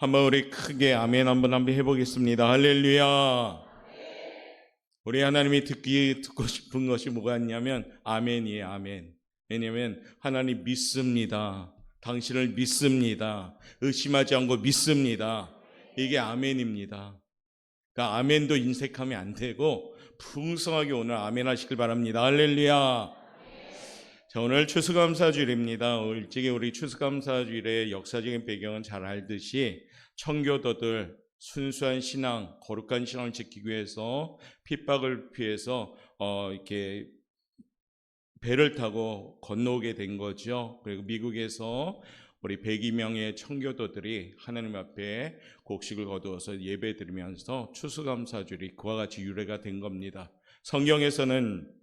한번 우리 크게 아멘 한번 한번 해보겠습니다. 할렐루야. 우리 하나님이 듣기 듣고 싶은 것이 뭐가 있냐면 아멘이에요. 아멘. 왜냐하면 하나님 믿습니다. 당신을 믿습니다. 의심하지 않고 믿습니다. 이게 아멘입니다. 그러니까 아멘도 인색하면 안 되고 풍성하게 오늘 아멘 하시길 바랍니다. 할렐루야. 자, 오늘 추수감사주일입니다. 일찍이 우리 추수감사주일의 역사적인 배경은 잘 알듯이 청교도들 순수한 신앙, 거룩한 신앙을 지키기 위해서 핍박을 피해서 어, 이렇게 배를 타고 건너오게 된 거죠. 그리고 미국에서 우리 102명의 청교도들이 하나님 앞에 곡식을 거두어서 예배 드리면서 추수감사주일이 그와 같이 유래가 된 겁니다. 성경에서는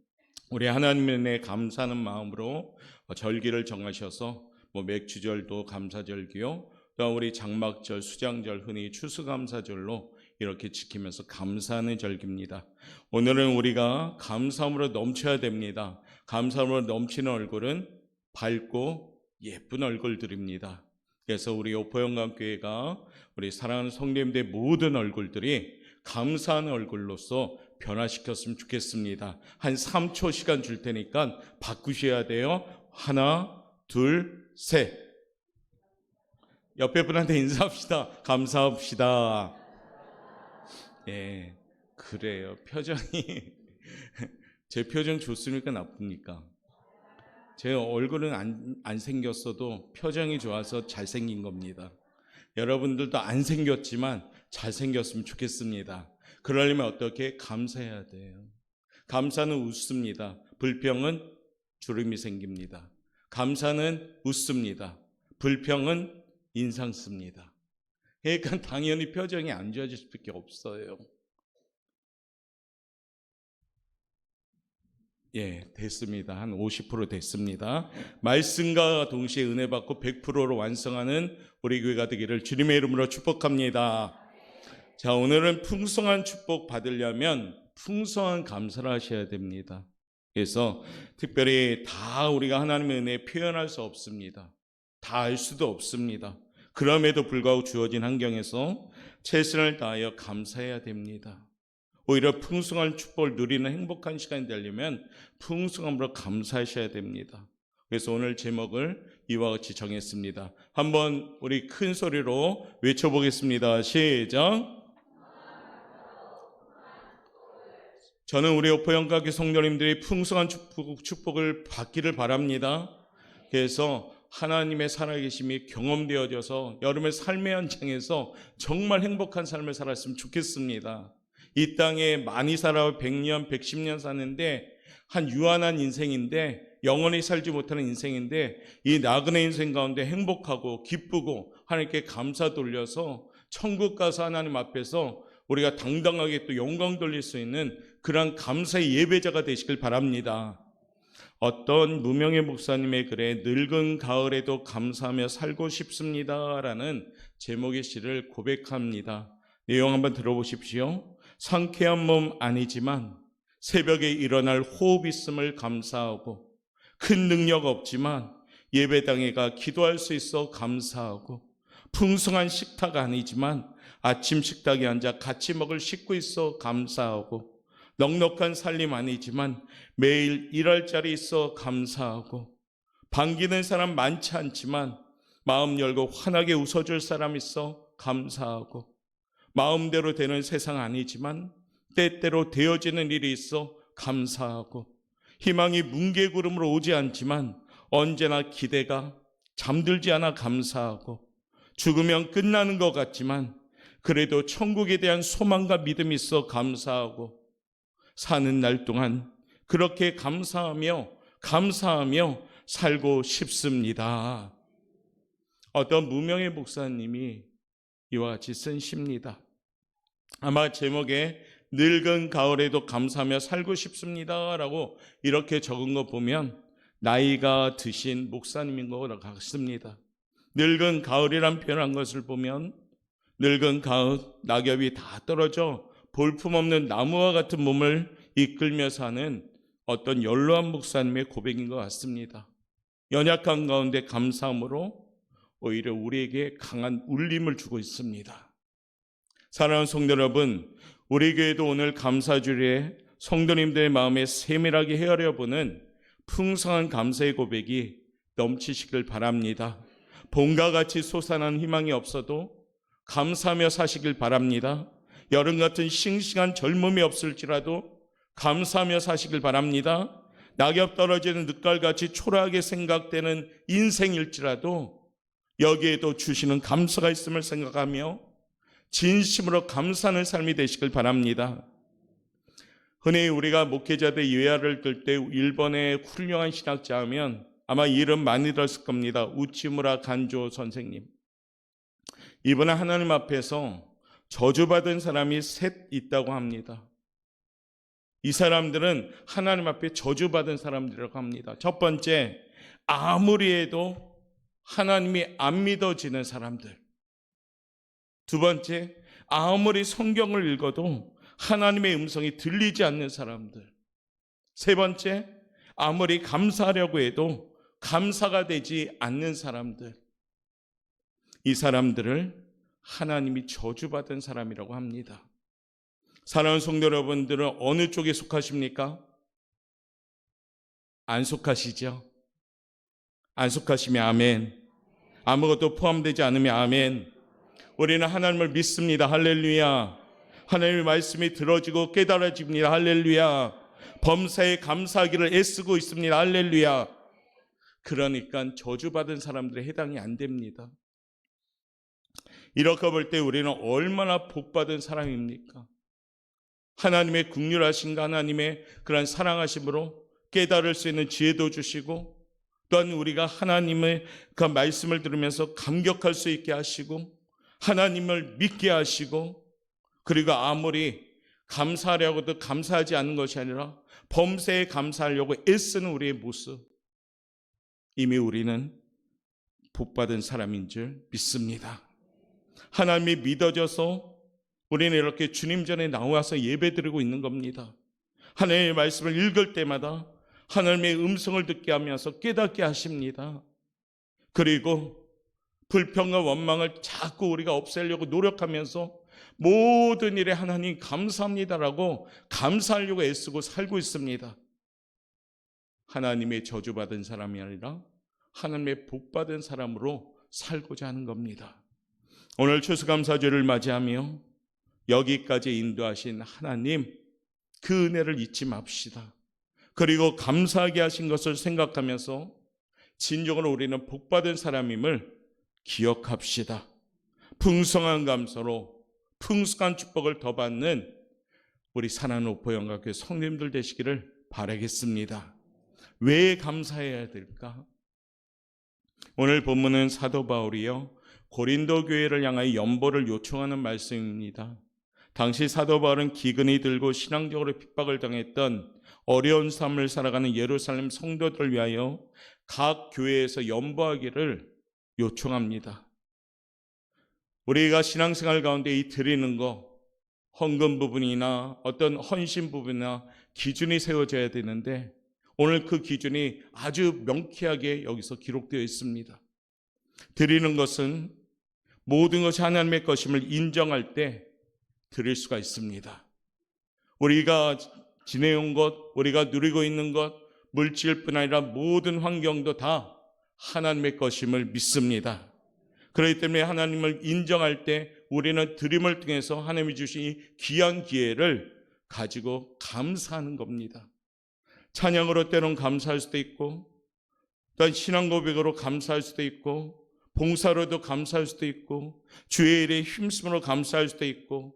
우리 하나님에 감사하는 마음으로 절기를 정하셔서 뭐 맥주절도 감사절기요. 또 우리 장막절, 수장절, 흔히 추수감사절로 이렇게 지키면서 감사하는 절기입니다. 오늘은 우리가 감사함으로 넘쳐야 됩니다. 감사함으로 넘치는 얼굴은 밝고 예쁜 얼굴들입니다. 그래서 우리 오포영감교회가 우리 사랑하는 성도님들 모든 얼굴들이 감사하는 얼굴로서 변화시켰으면 좋겠습니다. 한 3초 시간 줄 테니까 바꾸셔야 돼요. 하나, 둘, 셋. 옆에 분한테 인사합시다. 감사합시다. 예, 그래요. 표정이. 제 표정 좋습니까? 나쁩니까? 제 얼굴은 안, 안 생겼어도 표정이 좋아서 잘생긴 겁니다. 여러분들도 안 생겼지만 잘생겼으면 좋겠습니다. 그러려면 어떻게 감사해야 돼요. 감사는 웃습니다. 불평은 주름이 생깁니다. 감사는 웃습니다. 불평은 인상 씁니다. 그러니까 당연히 표정이 안 좋아질 수밖에 없어요. 예, 됐습니다. 한 50% 됐습니다. 말씀과 동시에 은혜 받고 100%로 완성하는 우리 교회가 되기를 주님의 이름으로 축복합니다. 자, 오늘은 풍성한 축복 받으려면 풍성한 감사를 하셔야 됩니다. 그래서 특별히 다 우리가 하나님의 은혜 표현할 수 없습니다. 다 알 수도 없습니다. 그럼에도 불구하고 주어진 환경에서 최선을 다하여 감사해야 됩니다. 오히려 풍성한 축복을 누리는 행복한 시간이 되려면 풍성함으로 감사하셔야 됩니다. 그래서 오늘 제목을 이와 같이 정했습니다. 한번 우리 큰 소리로 외쳐보겠습니다. 시작. 저는 우리 오포영각의 성도님들이 풍성한 축복, 축복 을 받기를 바랍니다. 그래서 하나님의 살아계심이 경험되어져서 여러분의 삶의 현장에서 정말 행복한 삶을 살았으면 좋겠습니다. 이 땅에 많이 살아 100년, 110년 사는데 한 유한한 인생인데 영원히 살지 못하는 인생인데 이 나그네 인생 가운데 행복하고 기쁘고 하나님께 감사 돌려서 천국 가서 하나님 앞에서 우리가 당당하게 또 영광 돌릴 수 있는 그러한 감사의 예배자가 되시길 바랍니다. 어떤 무명의 목사님의 글에 늙은 가을에도 감사하며 살고 싶습니다 라는 제목의 시를 고백합니다. 내용 한번 들어보십시오. 상쾌한 몸 아니지만 새벽에 일어날 호흡 있음을 감사하고 큰 능력 없지만 예배당에 가 기도할 수 있어 감사하고 풍성한 식탁 아니지만 아침 식탁에 앉아 같이 먹을 식구 있어 감사하고 넉넉한 살림 아니지만 매일 일할 자리 있어 감사하고 반기는 사람 많지 않지만 마음 열고 환하게 웃어줄 사람 있어 감사하고 마음대로 되는 세상 아니지만 때때로 되어지는 일이 있어 감사하고 희망이 뭉게구름으로 오지 않지만 언제나 기대가 잠들지 않아 감사하고 죽으면 끝나는 것 같지만 그래도 천국에 대한 소망과 믿음이 있어 감사하고 사는 날 동안 그렇게 감사하며 감사하며 살고 싶습니다. 어떤 무명의 목사님이 이와 같이 쓴 시입니다. 아마 제목에 늙은 가을에도 감사하며 살고 싶습니다라고 이렇게 적은 거 보면 나이가 드신 목사님인 것 같습니다. 늙은 가을이란 표현한 것을 보면 늙은 가을 낙엽이 다 떨어져 볼품없는 나무와 같은 몸을 이끌며 사는 어떤 연로한 목사님의 고백인 것 같습니다. 연약한 가운데 감사함으로 오히려 우리에게 강한 울림을 주고 있습니다. 사랑하는 성도 여러분, 우리 교회도 오늘 감사주일에 성도님들의 마음에 세밀하게 헤아려 보는 풍성한 감사의 고백이 넘치시길 바랍니다. 봄과 같이 솟아난 희망이 없어도 감사하며 사시길 바랍니다. 여름 같은 싱싱한 젊음이 없을지라도 감사하며 사시길 바랍니다. 낙엽 떨어지는 늦갈같이 초라하게 생각되는 인생일지라도 여기에도 주시는 감사가 있음을 생각하며 진심으로 감사하는 삶이 되시길 바랍니다. 흔히 우리가 목회자들 예화를 들 때 일본의 훌륭한 신학자 하면 아마 이름 많이 들었을 겁니다. 우치무라 간조 선생님. 이분은 하나님 앞에서 저주받은 사람이 셋 있다고 합니다. 이 사람들은 하나님 앞에 저주받은 사람들이라고 합니다. 첫 번째, 아무리 해도 하나님이 안 믿어지는 사람들. 두 번째, 아무리 성경을 읽어도 하나님의 음성이 들리지 않는 사람들. 세 번째, 아무리 감사하려고 해도 감사가 되지 않는 사람들. 이 사람들을 하나님이 저주받은 사람이라고 합니다. 사랑하는 성도 여러분들은 어느 쪽에 속하십니까? 안 속하시죠? 안 속하시면 아멘. 아무것도 포함되지 않으면 아멘. 우리는 하나님을 믿습니다. 할렐루야. 하나님의 말씀이 들어지고 깨달아집니다. 할렐루야. 범사에 감사하기를 애쓰고 있습니다. 할렐루야. 그러니까 저주받은 사람들에 해당이 안 됩니다. 이렇게 볼 때 우리는 얼마나 복받은 사람입니까? 하나님의 국률하신가 하나님의 그러한 사랑하심으로 깨달을 수 있는 지혜도 주시고 또한 우리가 하나님의 그 말씀을 들으면서 감격할 수 있게 하시고 하나님을 믿게 하시고 그리고 아무리 감사하려고 도 감사하지 않는 것이 아니라 범세에 감사하려고 애쓰는 우리의 모습 이미 우리는 복받은 사람인 줄 믿습니다. 하나님이 믿어져서 우리는 이렇게 주님 전에 나와서 예배 드리고 있는 겁니다. 하나님의 말씀을 읽을 때마다 하나님의 음성을 듣게 하면서 깨닫게 하십니다. 그리고 불평과 원망을 자꾸 우리가 없애려고 노력하면서 모든 일에 하나님 감사합니다라고 감사하려고 애쓰고 살고 있습니다. 하나님의 저주받은 사람이 아니라 하나님의 복받은 사람으로 살고자 하는 겁니다. 오늘 추수감사절을 맞이하며 여기까지 인도하신 하나님 그 은혜를 잊지 맙시다. 그리고 감사하게 하신 것을 생각하면서 진정으로 우리는 복받은 사람임을 기억합시다. 풍성한 감사로 풍성한 축복을 더 받는 우리 사랑하는 오포영각교 성님들 되시기를 바라겠습니다. 왜 감사해야 될까? 오늘 본문은 사도 바울이요 고린도 교회를 향하여 연보를 요청하는 말씀입니다. 당시 사도 바울은 기근이 들고 신앙적으로 핍박을 당했던 어려운 삶을 살아가는 예루살렘 성도들을 위하여 각 교회에서 연보하기를 요청합니다. 우리가 신앙생활 가운데 이 드리는 거 헌금 부분이나 어떤 헌신 부분이나 기준이 세워져야 되는데 오늘 그 기준이 아주 명쾌하게 여기서 기록되어 있습니다. 드리는 것은 모든 것이 하나님의 것임을 인정할 때 드릴 수가 있습니다. 우리가 지내온 것, 우리가 누리고 있는 것, 물질뿐 아니라 모든 환경도 다 하나님의 것임을 믿습니다. 그렇기 때문에 하나님을 인정할 때 우리는 드림을 통해서 하나님이 주신 이 귀한 기회를 가지고 감사하는 겁니다. 찬양으로 때론 감사할 수도 있고, 또한 신앙 고백으로 감사할 수도 있고, 봉사로도 감사할 수도 있고, 주의 일에 힘쓰므로 감사할 수도 있고,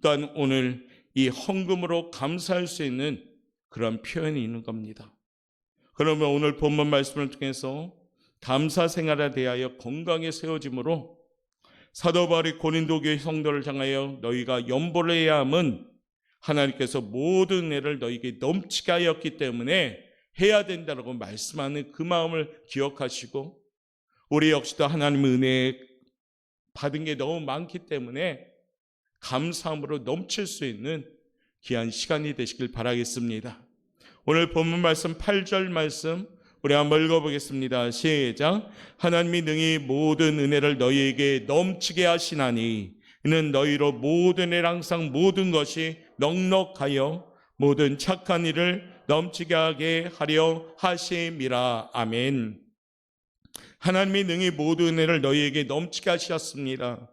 또한 오늘 이 헌금으로 감사할 수 있는 그런 표현이 있는 겁니다. 그러면 오늘 본문 말씀을 통해서 감사 생활에 대하여 건강에 세워짐으로 사도 바울이 고린도 교회 성도를 향하여 너희가 연보를 해야 함은 하나님께서 모든 애를 너희에게 넘치게 하였기 때문에 해야 된다고 말씀하는 그 마음을 기억하시고 우리 역시도 하나님의 은혜 받은 게 너무 많기 때문에 감사함으로 넘칠 수 있는 귀한 시간이 되시길 바라겠습니다. 오늘 본문 말씀 8절 말씀 우리 한번 읽어보겠습니다. 시작. 하나님이 능히 모든 은혜를 너희에게 넘치게 하시나니 이는 너희로 모든 일 항상 모든 것이 넉넉하여 모든 착한 일을 넘치게 하게 하려 하심이라. 아멘. 하나님이 능히 모든 은혜를 너희에게 넘치게 하셨습니다.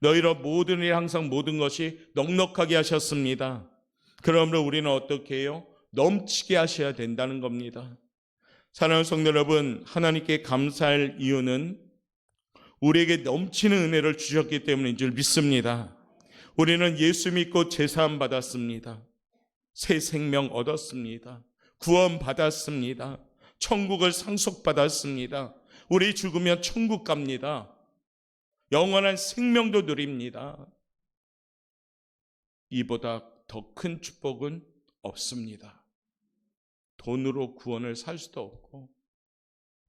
너희로 모든 일 항상 모든 것이 넉넉하게 하셨습니다. 그러므로 우리는 어떻게 해요? 넘치게 하셔야 된다는 겁니다. 사랑하는 성도 여러분, 하나님께 감사할 이유는 우리에게 넘치는 은혜를 주셨기 때문인 줄 믿습니다. 우리는 예수 믿고 제사함 받았습니다. 새 생명 얻었습니다. 구원 받았습니다. 천국을 상속받았습니다. 우리 죽으면 천국 갑니다. 영원한 생명도 누립니다. 이보다 더 큰 축복은 없습니다. 돈으로 구원을 살 수도 없고,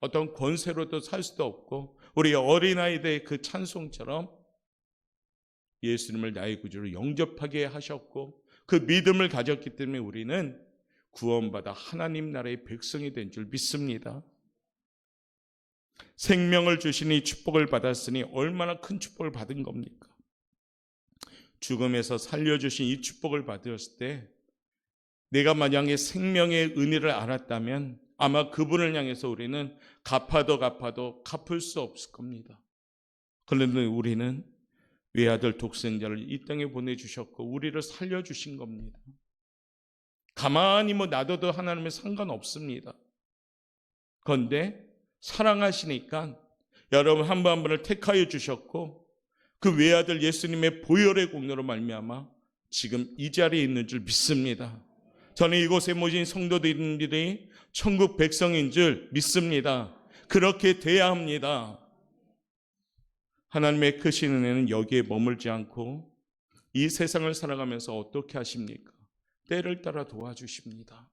어떤 권세로도 살 수도 없고, 우리 어린아이들의 그 찬송처럼 예수님을 나의 구주로 영접하게 하셨고, 그 믿음을 가졌기 때문에 우리는 구원받아 하나님 나라의 백성이 된 줄 믿습니다. 생명을 주시니 축복을 받았으니 얼마나 큰 축복을 받은 겁니까? 죽음에서 살려주신 이 축복을 받았을 때 내가 만약에 생명의 은혜를 알았다면 아마 그분을 향해서 우리는 갚아도 갚아도 갚을 수 없을 겁니다. 그런데 우리는 외아들 독생자를 이 땅에 보내주셨고 우리를 살려주신 겁니다. 가만히 뭐 놔둬도 하나님의 상관없습니다. 그런데 사랑하시니까 여러분 한 분 한 분을 택하여 주셨고 그 외아들 예수님의 보혈의 공로로 말미암아 지금 이 자리에 있는 줄 믿습니다. 저는 이곳에 모신 성도들이 천국 백성인 줄 믿습니다. 그렇게 돼야 합니다. 하나님의 크신 은혜는 여기에 머물지 않고 이 세상을 살아가면서 어떻게 하십니까? 때를 따라 도와주십니다.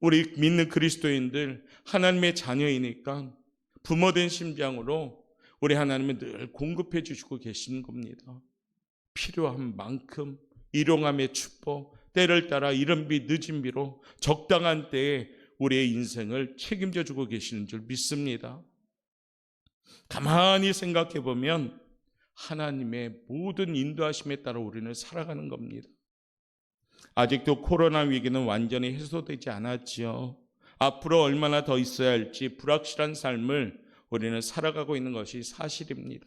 우리 믿는 그리스도인들 하나님의 자녀이니까 부모된 심장으로 우리 하나님은 늘 공급해 주시고 계시는 겁니다. 필요한 만큼 일용함의 축복, 때를 따라 이른 비 늦은 비로 적당한 때에 우리의 인생을 책임져 주고 계시는 줄 믿습니다. 가만히 생각해 보면 하나님의 모든 인도하심에 따라 우리는 살아가는 겁니다. 아직도 코로나 위기는 완전히 해소되지 않았지요. 앞으로 얼마나 더 있어야 할지 불확실한 삶을 우리는 살아가고 있는 것이 사실입니다.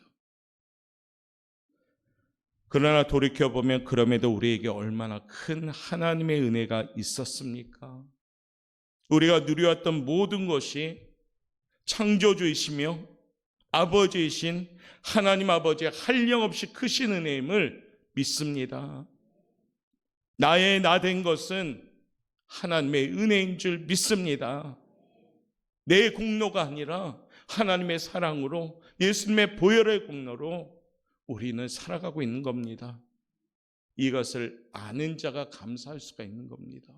그러나 돌이켜보면 그럼에도 우리에게 얼마나 큰 하나님의 은혜가 있었습니까? 우리가 누려왔던 모든 것이 창조주이시며 아버지이신 하나님 아버지의 한량없이 크신 은혜임을 믿습니다. 나의 나 된 것은 하나님의 은혜인 줄 믿습니다. 내 공로가 아니라 하나님의 사랑으로 예수님의 보혈의 공로로 우리는 살아가고 있는 겁니다. 이것을 아는 자가 감사할 수가 있는 겁니다.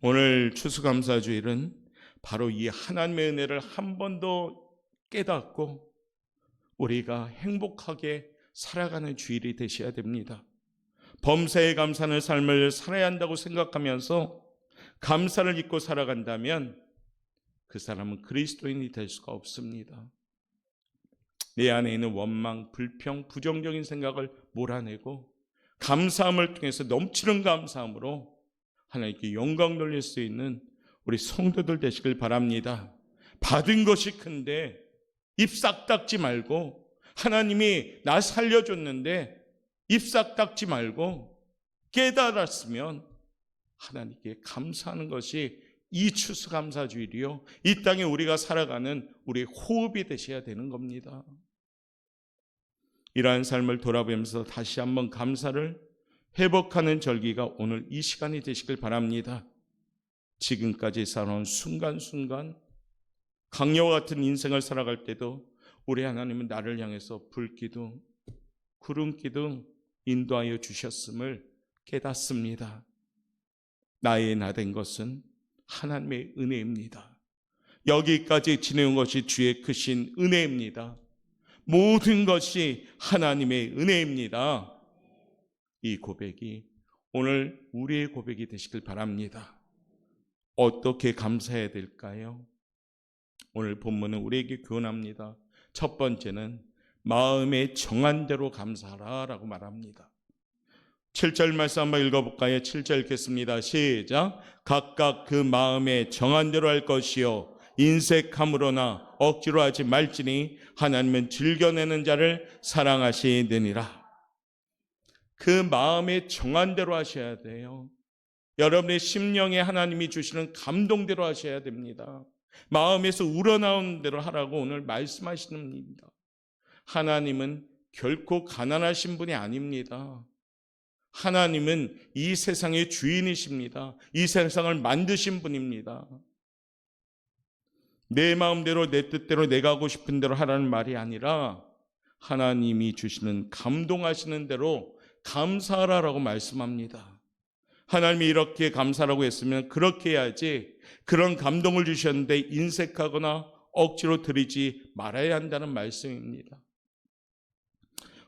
오늘 추수감사주일은 바로 이 하나님의 은혜를 한 번 더 깨닫고 우리가 행복하게 살아가는 주일이 되셔야 됩니다. 범사에 감사하는 삶을 살아야 한다고 생각하면서 감사를 잊고 살아간다면 그 사람은 그리스도인이 될 수가 없습니다. 내 안에 있는 원망, 불평, 부정적인 생각을 몰아내고 감사함을 통해서 넘치는 감사함으로 하나님께 영광 돌릴 수 있는 우리 성도들 되시길 바랍니다. 받은 것이 큰데 입 싹 닦지 말고 하나님이 나 살려줬는데 입싹 닦지 말고 깨달았으면 하나님께 감사하는 것이 이 추수감사주일이요. 이 땅에 우리가 살아가는 우리 호흡이 되셔야 되는 겁니다. 이러한 삶을 돌아보면서 다시 한번 감사를 회복하는 절기가 오늘 이 시간이 되시길 바랍니다. 지금까지 살아온 순간순간 강요와 같은 인생을 살아갈 때도 우리 하나님은 나를 향해서 불기둥, 구름기둥 인도하여 주셨음을 깨닫습니다. 나의 나된 것은 하나님의 은혜입니다. 여기까지 지내온 것이 주의 크신 은혜입니다. 모든 것이 하나님의 은혜입니다. 이 고백이 오늘 우리의 고백이 되시길 바랍니다. 어떻게 감사해야 될까요? 오늘 본문은 우리에게 교훈합니다. 첫 번째는 마음의 정한 대로 감사하라라고 말합니다. 7절 말씀 한번 읽어볼까요? 7절 읽겠습니다. 시작. 각각 그 마음에 정한 대로 할 것이요. 인색함으로나 억지로 하지 말지니 하나님은 즐겨내는 자를 사랑하시느니라. 그 마음에 정한 대로 하셔야 돼요. 여러분의 심령에 하나님이 주시는 감동대로 하셔야 됩니다. 마음에서 우러나오는 대로 하라고 오늘 말씀하시는 겁니다. 하나님은 결코 가난하신 분이 아닙니다. 하나님은 이 세상의 주인이십니다. 이 세상을 만드신 분입니다. 내 마음대로 내 뜻대로 내가 하고 싶은 대로 하라는 말이 아니라 하나님이 주시는 감동하시는 대로 감사하라라고 말씀합니다. 하나님이 이렇게 감사라고 했으면 그렇게 해야지 그런 감동을 주셨는데 인색하거나 억지로 드리지 말아야 한다는 말씀입니다.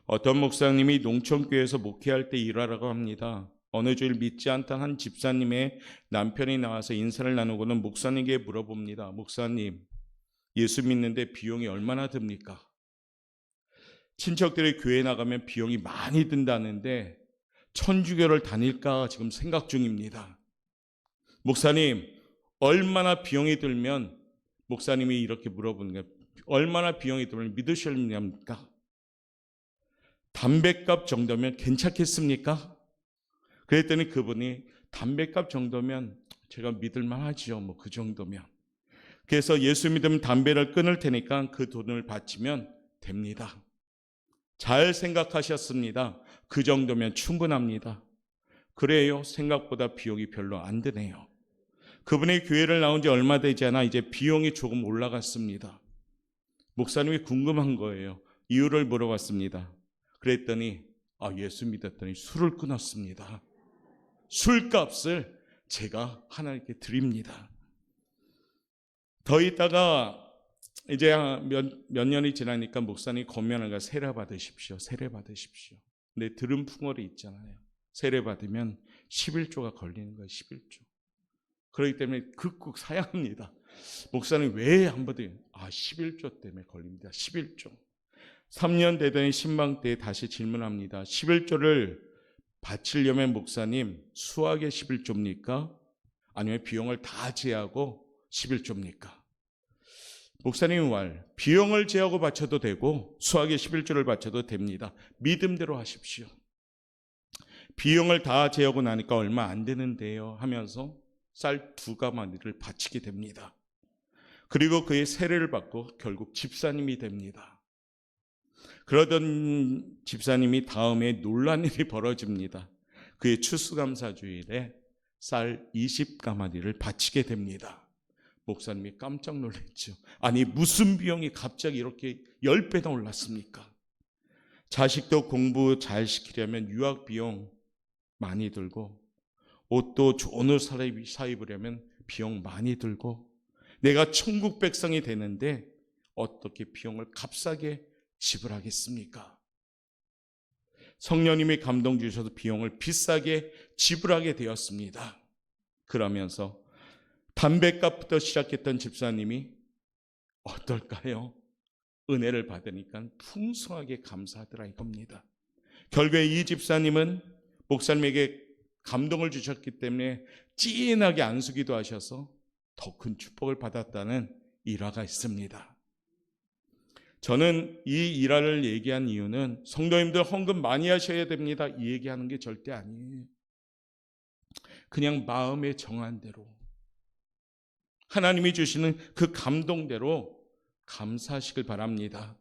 어떤 목사님이 농촌교회에서 목회할 때 일하라고 합니다. 어느 주일 믿지 않던 한 집사님의 남편이 나와서 인사를 나누고는 목사님에게 물어봅니다. 목사님, 예수 믿는데 비용이 얼마나 듭니까? 친척들이 교회 나가면 비용이 많이 든다는데 천주교를 다닐까 지금 생각 중입니다. 목사님, 얼마나 비용이 들면 목사님이 이렇게 물어보는 거예요. 얼마나 비용이 들면 믿으실랍니까? 담배값 정도면 괜찮겠습니까? 그랬더니 그분이 담배값 정도면 제가 믿을만 하지요. 뭐 그 정도면. 그래서 예수 믿으면 담배를 끊을 테니까 그 돈을 바치면 됩니다. 잘 생각하셨습니다. 그 정도면 충분합니다. 그래요. 생각보다 비용이 별로 안 드네요. 그분의 교회를 나온 지 얼마 되지 않아 이제 비용이 조금 올라갔습니다. 목사님이 궁금한 거예요. 이유를 물어봤습니다. 그랬더니 아, 예수 믿었더니 술을 끊었습니다. 술값을 제가 하나님께 드립니다. 더 있다가 이제 몇, 몇 년이 지나니까 목사님 권면을 가 세례 받으십시오. 세례 받으십시오. 근데 들은 풍월이 있잖아요. 세례 받으면 11조가 걸리는 거예요. 11조. 그렇기 때문에 극국 사야 합니다. 목사님 왜 안 받아요? 아, 11조 때문에 걸립니다. 11조. 3년 되더니 신방 때 다시 질문합니다. 11조를 바치려면 목사님 수학의 11조입니까? 아니면 비용을 다 제하고 11조입니까? 목사님 말 비용을 제하고 바쳐도 되고 수학의 11조를 바쳐도 됩니다. 믿음대로 하십시오. 비용을 다 제하고 나니까 얼마 안 되는데요 하면서 쌀 두 가마니를 바치게 됩니다. 그리고 그의 세례를 받고 결국 집사님이 됩니다. 그러던 집사님이 다음에 놀란 일이 벌어집니다. 그의 추수감사 주일에 쌀 20가마니를 바치게 됩니다. 목사님이 깜짝 놀랐죠. 아니 무슨 비용이 갑자기 이렇게 10배나 올랐습니까? 자식도 공부 잘 시키려면 유학 비용 많이 들고 옷도 좋은 옷 사입으려면 비용 많이 들고 내가 천국 백성이 되는데 어떻게 비용을 값싸게 지불하겠습니까? 성령님이 감동 주셔서 비용을 비싸게 지불하게 되었습니다. 그러면서 담배값부터 시작했던 집사님이 어떨까요? 은혜를 받으니까 풍성하게 감사하더라 이겁니다. 결국에 이 집사님은 목사님에게 감동을 주셨기 때문에 찐하게 안수기도 하셔서 더 큰 축복을 받았다는 일화가 있습니다. 저는 이 일화를 얘기한 이유는 성도님들 헌금 많이 하셔야 됩니다. 이 얘기하는 게 절대 아니에요. 그냥 마음에 정한 대로 하나님이 주시는 그 감동대로 감사하시길 바랍니다.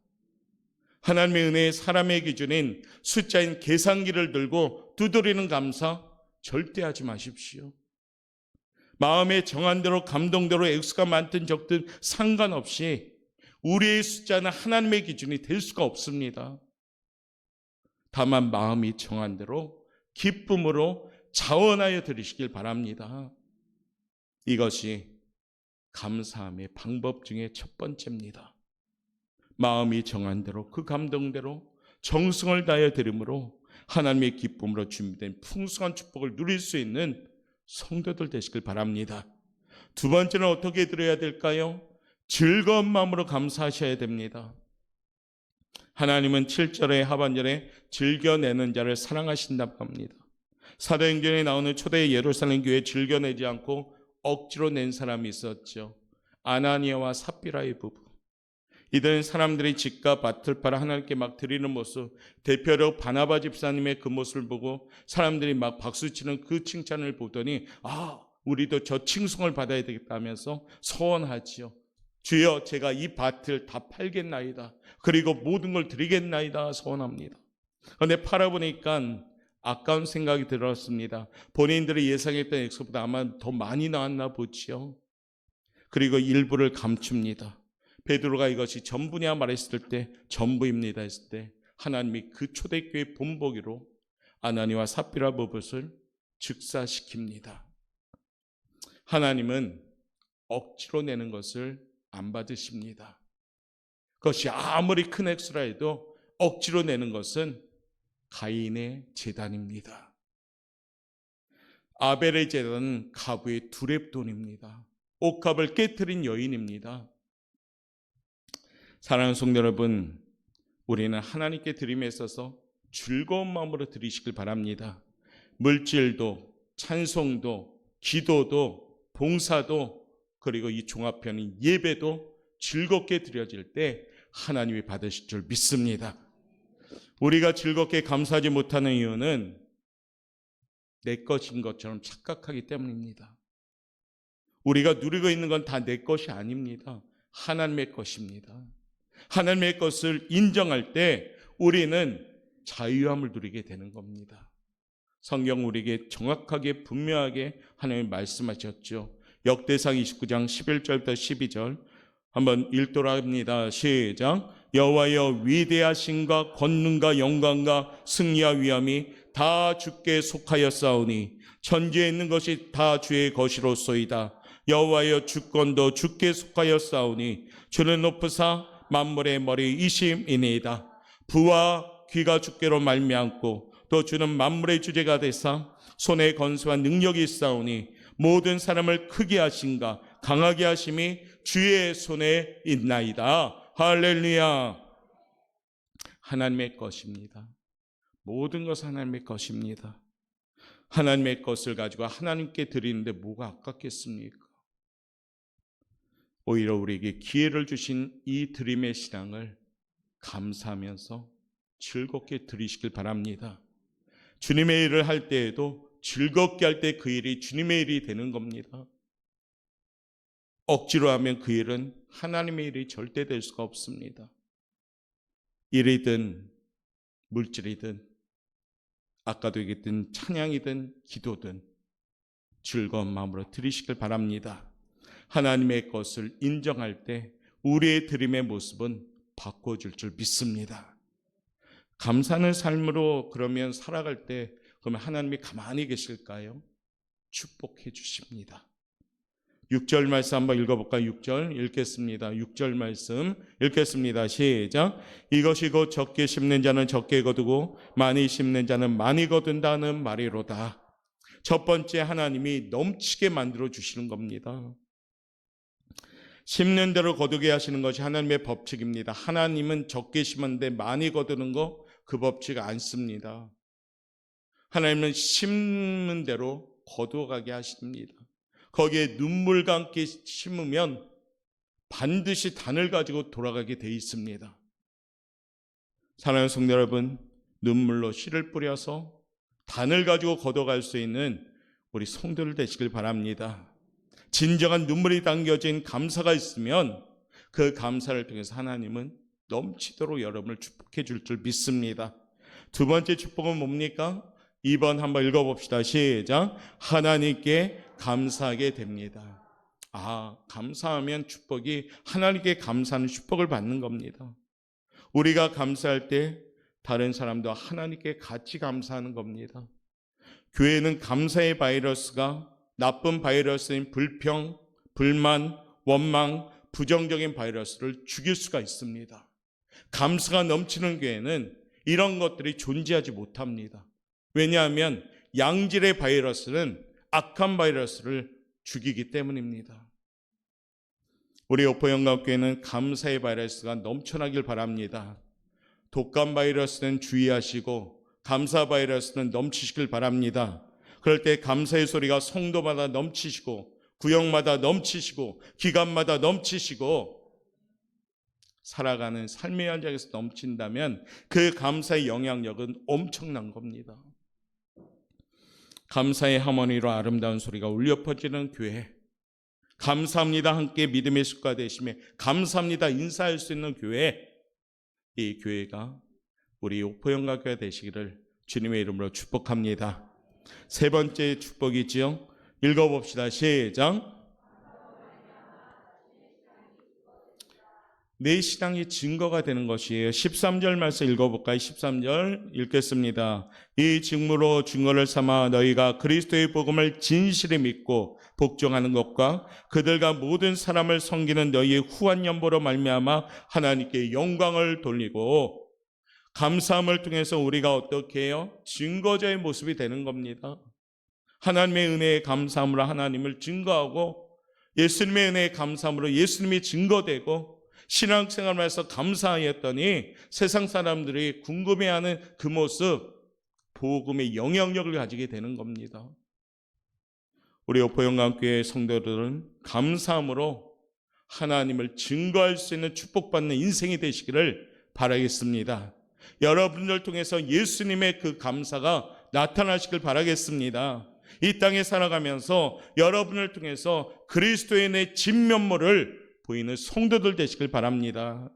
하나님의 은혜의 사람의 기준인 숫자인 계산기를 들고 두드리는 감사 절대 하지 마십시오. 마음에 정한 대로 감동대로 액수가 많든 적든 상관없이 우리의 숫자는 하나님의 기준이 될 수가 없습니다. 다만 마음이 정한 대로 기쁨으로 자원하여 드리시길 바랍니다. 이것이 감사함의 방법 중에 첫 번째입니다. 마음이 정한 대로 그 감동대로 정성을 다하여 드림으로 하나님의 기쁨으로 준비된 풍성한 축복을 누릴 수 있는 성도들 되시길 바랍니다. 두 번째는 어떻게 드려야 될까요? 즐거운 마음으로 감사하셔야 됩니다. 하나님은 7절에 하반절에 즐겨내는 자를 사랑하신다고 합니다. 사도행전에 나오는 초대 예루살렘 교회 즐겨내지 않고 억지로 낸 사람이 있었죠. 아나니아와 삽비라의 부부. 이들은 사람들이 집과 밭을 팔아 하나님께 막 드리는 모습, 대표로 바나바 집사님의 그 모습을 보고 사람들이 막 박수치는 그 칭찬을 보더니 아, 우리도 저 칭송을 받아야 되겠다면서 소원하지요. 주여 제가 이 밭을 다 팔겠나이다. 그리고 모든 걸 드리겠나이다 소원합니다. 그런데 팔아보니까 아까운 생각이 들었습니다. 본인들이 예상했던 액수보다 아마 더 많이 나왔나 보지요. 그리고 일부를 감춥니다. 베드로가 이것이 전부냐 말했을 때 전부입니다 했을 때 하나님이 그 초대교회 본보기로 아나니와 삽비라 버봇을 즉사시킵니다. 하나님은 억지로 내는 것을 안 받으십니다. 그것이 아무리 큰 액수라 해도 억지로 내는 것은 가인의 재단입니다. 아벨의 재단은 가부의 두랩돈입니다. 옥합을 깨뜨린 여인입니다. 사랑하는 성도 여러분, 우리는 하나님께 드림에 있어서 즐거운 마음으로 드리시길 바랍니다. 물질도, 찬송도, 기도도, 봉사도, 그리고 이 종합편인 예배도 즐겁게 드려질 때 하나님이 받으실 줄 믿습니다. 우리가 즐겁게 감사하지 못하는 이유는 내 것인 것처럼 착각하기 때문입니다. 우리가 누리고 있는 건 다 내 것이 아닙니다. 하나님의 것입니다. 하나님의 것을 인정할 때 우리는 자유함을 누리게 되는 겁니다. 성경 우리에게 정확하게 분명하게 하나님 말씀하셨죠. 역대상 29장 11절부터 12절 한번 읽도록 합니다. 시작. 여호와여 위대하신과 권능과 영광과 승리와 위함이 다 주께 속하였사오니 천지에 있는 것이 다 주의 것이로소이다. 여호와여 주권도 주께 속하였사오니 주는 높으사 만물의 머리 이심이니이다. 부와 귀가 주께로 말미암고 또 주는 만물의 주제가 되사 손에 건수한 능력이 있사오니 모든 사람을 크게 하신가 강하게 하심이 주의 손에 있나이다. 할렐루야. 하나님의 것입니다. 모든 것은 하나님의 것입니다. 하나님의 것을 가지고 하나님께 드리는데 뭐가 아깝겠습니까? 오히려 우리에게 기회를 주신 이 드림의 신앙을 감사하면서 즐겁게 드리시길 바랍니다. 주님의 일을 할 때에도 즐겁게 할 때 그 일이 주님의 일이 되는 겁니다. 억지로 하면 그 일은 하나님의 일이 절대 될 수가 없습니다. 일이든 물질이든 아까도 얘기했던 찬양이든 기도든 즐거운 마음으로 드리시길 바랍니다. 하나님의 것을 인정할 때 우리의 드림의 모습은 바꿔줄 줄 믿습니다. 감사하는 삶으로 그러면 살아갈 때 그러면 하나님이 가만히 계실까요? 축복해 주십니다. 6절 말씀 한번 읽어볼까요? 6절 읽겠습니다. 6절 말씀 읽겠습니다. 시작. 이것이 곧 적게 심는 자는 적게 거두고 많이 심는 자는 많이 거둔다는 말이로다. 첫 번째 하나님이 넘치게 만들어 주시는 겁니다. 심는 대로 거두게 하시는 것이 하나님의 법칙입니다. 하나님은 적게 심었는데 많이 거두는 거 그 법칙 안 씁니다. 하나님은 심는 대로 거두어가게 하십니다. 거기에 눈물과 함께 심으면 반드시 단을 가지고 돌아가게 돼 있습니다. 사랑하는 성도 여러분, 눈물로 씨를 뿌려서 단을 가지고 걷어갈 수 있는 우리 성도들 되시길 바랍니다. 진정한 눈물이 담겨진 감사가 있으면 그 감사를 통해서 하나님은 넘치도록 여러분을 축복해 줄 줄 믿습니다. 두 번째 축복은 뭡니까? 2번 한번 읽어봅시다. 시작. 하나님께 감사하게 됩니다. 아, 감사하면 축복이 하나님께 감사하는 축복을 받는 겁니다. 우리가 감사할 때 다른 사람도 하나님께 같이 감사하는 겁니다. 교회는 감사의 바이러스가 나쁜 바이러스인 불평, 불만, 원망, 부정적인 바이러스를 죽일 수가 있습니다. 감사가 넘치는 교회는 이런 것들이 존재하지 못합니다. 왜냐하면 양질의 바이러스는 악한 바이러스를 죽이기 때문입니다. 우리 오포영감교회는 감사의 바이러스가 넘쳐나길 바랍니다. 독감 바이러스는 주의하시고 감사 바이러스는 넘치시길 바랍니다. 그럴 때 감사의 소리가 성도마다 넘치시고 구역마다 넘치시고 기관마다 넘치시고 살아가는 삶의 현장에서 넘친다면 그 감사의 영향력은 엄청난 겁니다. 감사의 하모니로 아름다운 소리가 울려 퍼지는 교회. 감사합니다. 함께 믿음의 습과 되심에 감사합니다. 인사할 수 있는 교회. 이 교회가 우리 옥포영가 교회 되시기를 주님의 이름으로 축복합니다. 세 번째 축복이지요. 읽어봅시다. 시작. 내 신앙이 증거가 되는 것이에요. 13절 말씀 읽어볼까요? 13절 읽겠습니다. 이 증무로 증거를 삼아 너희가 그리스도의 복음을 진실히 믿고 복종하는 것과 그들과 모든 사람을 섬기는 너희의 후한 연보로 말미암아 하나님께 영광을 돌리고 감사함을 통해서 우리가 어떻게 해요? 증거자의 모습이 되는 겁니다. 하나님의 은혜에 감사함으로 하나님을 증거하고 예수님의 은혜에 감사함으로 예수님이 증거되고 신앙생활에서 감사했더니 세상 사람들이 궁금해하는 그 모습 복음의 영향력을 가지게 되는 겁니다. 우리 오포영감교회 성도들은 감사함으로 하나님을 증거할 수 있는 축복받는 인생이 되시기를 바라겠습니다. 여러분들 통해서 예수님의 그 감사가 나타나시길 바라겠습니다. 이 땅에 살아가면서 여러분을 통해서 그리스도의 내 진면모를 보이는 성도들 되시길 바랍니다.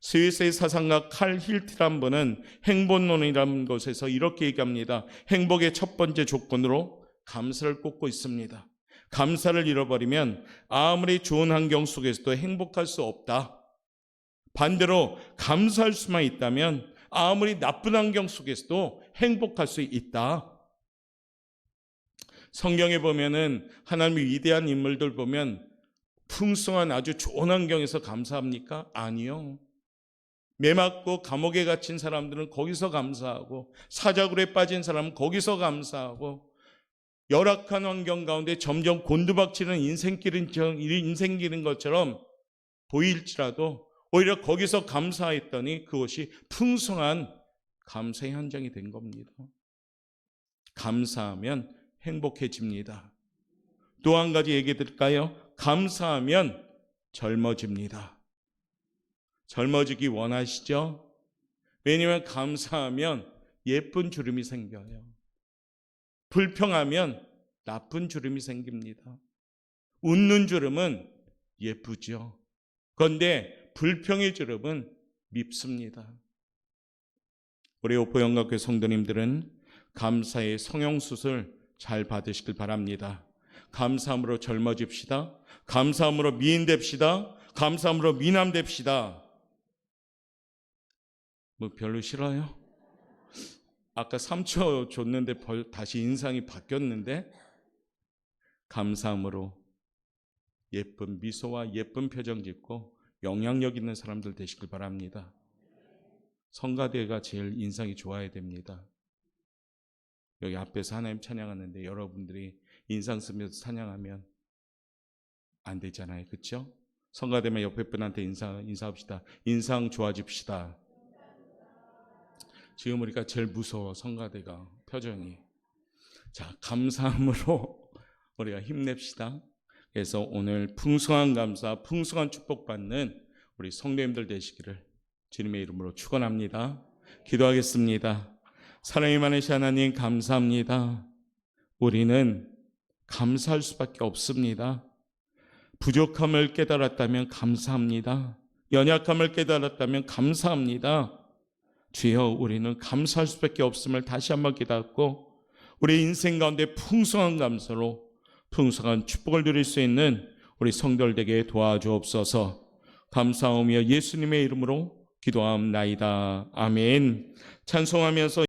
스위스의 사상가 칼 힐트란 분은 행복론이라는 곳에서 이렇게 얘기합니다. 행복의 첫 번째 조건으로 감사를 꼽고 있습니다. 감사를 잃어버리면 아무리 좋은 환경 속에서도 행복할 수 없다. 반대로 감사할 수만 있다면 아무리 나쁜 환경 속에서도 행복할 수 있다. 성경에 보면은 하나님의 위대한 인물들 보면 풍성한 아주 좋은 환경에서 감사합니까? 아니요. 매맞고 감옥에 갇힌 사람들은 거기서 감사하고 사자굴에 빠진 사람은 거기서 감사하고 열악한 환경 가운데 점점 곤두박치는 인생길인, 인생길인 것처럼 보일지라도 오히려 거기서 감사했더니 그것이 풍성한 감사의 현장이 된 겁니다. 감사하면 행복해집니다. 또 한 가지 얘기 드릴까요? 감사하면 젊어집니다. 젊어지기 원하시죠? 왜냐하면 감사하면 예쁜 주름이 생겨요. 불평하면 나쁜 주름이 생깁니다. 웃는 주름은 예쁘죠. 그런데 불평의 주름은 밉습니다. 우리 오포영각교 성도님들은 감사의 성형수술 잘 받으시길 바랍니다. 감사함으로 젊어집시다. 감사함으로 미인됩시다. 감사함으로 미남됩시다. 뭐 별로 싫어요? 아까 3초 줬는데 벌 다시 인상이 바뀌었는데 감사함으로 예쁜 미소와 예쁜 표정 짓고 영향력 있는 사람들 되시길 바랍니다. 성가대가 제일 인상이 좋아야 됩니다. 여기 앞에서 하나님 찬양하는데 여러분들이 인상 쓰면서 찬양하면 안 되잖아요. 그렇죠? 성가되면 옆에 분한테 인사 인사합시다. 인상 좋아집시다. 지금 우리가 제일 무서워 성가대가 표정이. 자 감사함으로 우리가 힘냅시다. 그래서 오늘 풍성한 감사, 풍성한 축복 받는 우리 성도님들 되시기를 주님의 이름으로 축원합니다. 기도하겠습니다. 사랑이 많으신 하나님 감사합니다. 우리는 감사할 수밖에 없습니다. 부족함을 깨달았다면 감사합니다. 연약함을 깨달았다면 감사합니다. 주여 우리는 감사할 수밖에 없음을 다시 한번 깨닫고 우리 인생 가운데 풍성한 감사로 풍성한 축복을 누릴 수 있는 우리 성도들에게 도와주옵소서 감사하며 예수님의 이름으로 기도함나이다. 아멘. 찬송하면서